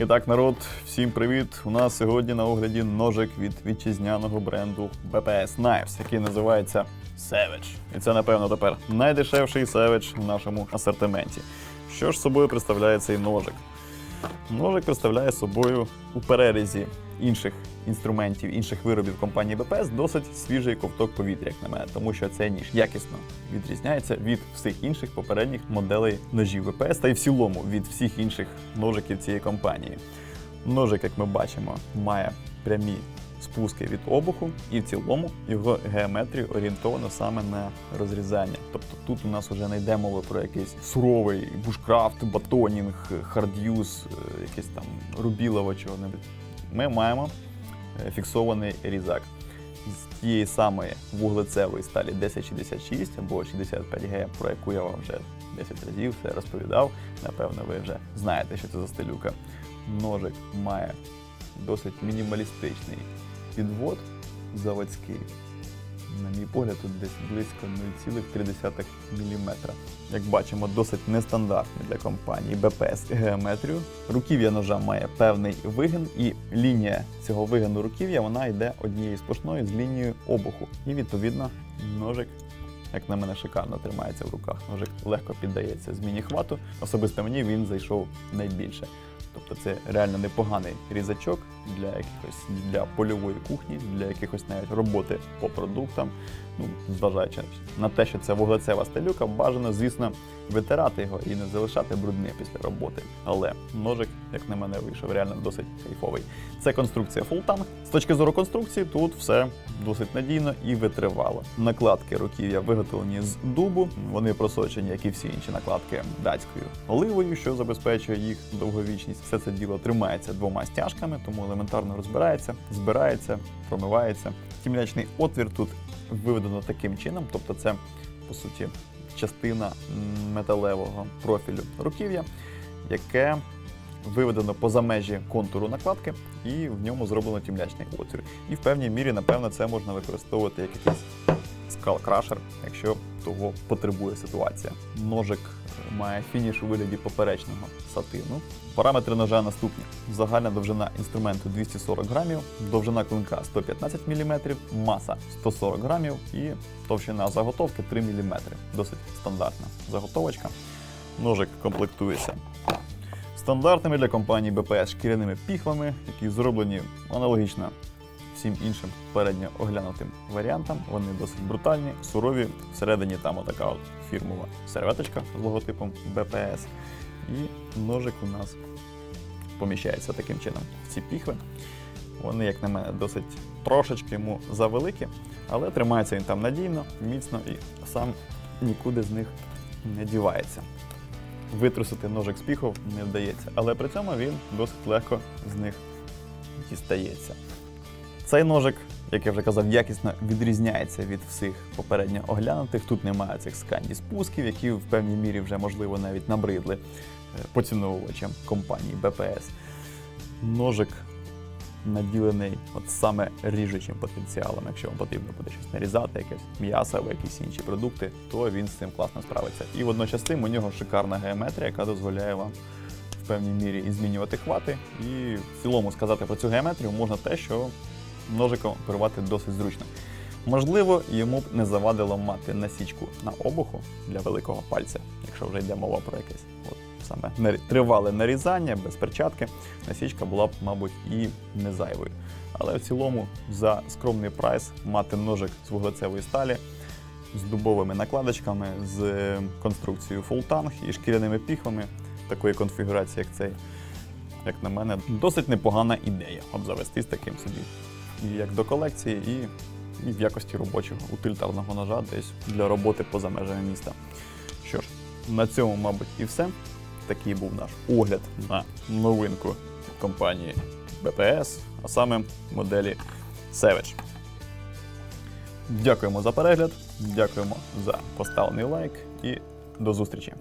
І так, народ, всім привіт! У нас сьогодні на огляді ножик від вітчизняного бренду BPS Knives, який називається Savage. І це, напевно, тепер найдешевший Savage в нашому асортименті. Що ж собою представляє цей ножик? Ножик представляє собою у перерізі інших інструментів, інших виробів компанії BPS досить свіжий ковток повітря, як на мене, тому що цей ніж якісно відрізняється від всіх інших попередніх моделей ножів BPS та й в цілому від всіх інших ножиків цієї компанії. Ножик, як ми бачимо, має прямі спуски від обуху, і в цілому його геометрія орієнтована саме на розрізання. Тобто тут у нас вже не йде мова про якийсь суровий бушкрафт, батонінг, хардюз, е, якийсь там рубілово чого-небудь. Ми маємо е, фіксований різак з тієї самої вуглецевої сталі 1066 або 65G, про яку я вам вже 10 разів все розповідав. Напевно, ви вже знаєте, що це за стилюка. Ножик має досить мінімалістичний підвод заводський. На мій погляд, тут десь близько 0,3 мм. Як бачимо, досить нестандартний для компанії BPS геометрію. Руків'я ножа має певний вигин, і лінія цього вигину руків'я вона йде однією сплошною з лінією обуху. І відповідно ножик, як на мене, шикарно тримається в руках. Ножик легко піддається зміні хвату. Особисто мені він зайшов найбільше. Тобто це реально непоганий різачок для якихось для польової кухні, для якихось навіть роботи по продуктам. Ну, зважаючи на те, що це вуглецева стелюка, бажано, звісно, витирати його і не залишати брудним після роботи. Але ножик, як на мене, вийшов реально досить кайфовий. Це конструкція фултанг. З точки зору конструкції, тут все досить надійно і витривало. Накладки руків'я виготовлені з дубу. Вони просочені, як і всі інші накладки, датською оливою, що забезпечує їх довговічність. Все це діло тримається двома стяжками, тому елементарно розбирається, збирається, промивається. Тімлячний отвір тут виведено таким чином, тобто це по суті частина металевого профілю руків'я, яке виведено поза межі контуру накладки, і в ньому зроблено тімлячний отвір. І в певній мірі, напевно, це можна використовувати як якийсь скал-крашер, якщо того потребує ситуація. Ножик має фініш у вигляді поперечного сатину. Параметри ножа наступні: загальна довжина інструменту 240 грамів, довжина клинка 115 мм, маса 140 грамів і товщина заготовки 3 мм. Досить стандартна заготовочка. Ножик комплектується стандартними для компанії BPS шкіряними піхвами, які зроблені аналогічно всім іншим передньо оглянутим варіантам. Вони досить брутальні, сурові. Всередині там отака от фірмова серветочка з логотипом BPS. І ножик у нас поміщається таким чином в ці піхви. Вони, як на мене, досить трошечки йому завеликі, але тримається він там надійно, міцно і сам нікуди з них не дівається. Витрусити ножик з піхов не вдається, але при цьому він досить легко з них дістається. Цей ножик, як я вже казав, якісно відрізняється від всіх попередньо оглянутих. Тут немає цих сканді спусків, які в певній мірі вже можливо навіть набридли е, поціновувачам компанії BPS. Ножик наділений от саме ріжучим потенціалом. Якщо вам потрібно буде щось нарізати, якесь м'ясо або якісь інші продукти, то він з цим класно справиться. І водночас цим у нього шикарна геометрія, яка дозволяє вам в певній мірі і змінювати хвати. І в цілому сказати про цю геометрію можна те, що ножиком оперувати досить зручно. Можливо, йому б не завадило мати насічку на обуху для великого пальця, якщо вже йде мова про якесь от, саме тривале нарізання без перчатки, насічка була б, мабуть, і не зайвою. Але в цілому за скромний прайс мати ножик з вуглецевої сталі з дубовими накладочками, з конструкцією фултанг і шкіряними піхвами такої конфігурації, як цей, як на мене, досить непогана ідея обзавестись таким собі. Як до колекції, і, і в якості робочого утилітарного ножа десь для роботи поза межами міста. Що ж, на цьому, мабуть, і все. Такий був наш огляд на новинку компанії BPS, а саме моделі Savage. Дякуємо за перегляд, дякуємо за поставлений лайк і до зустрічі!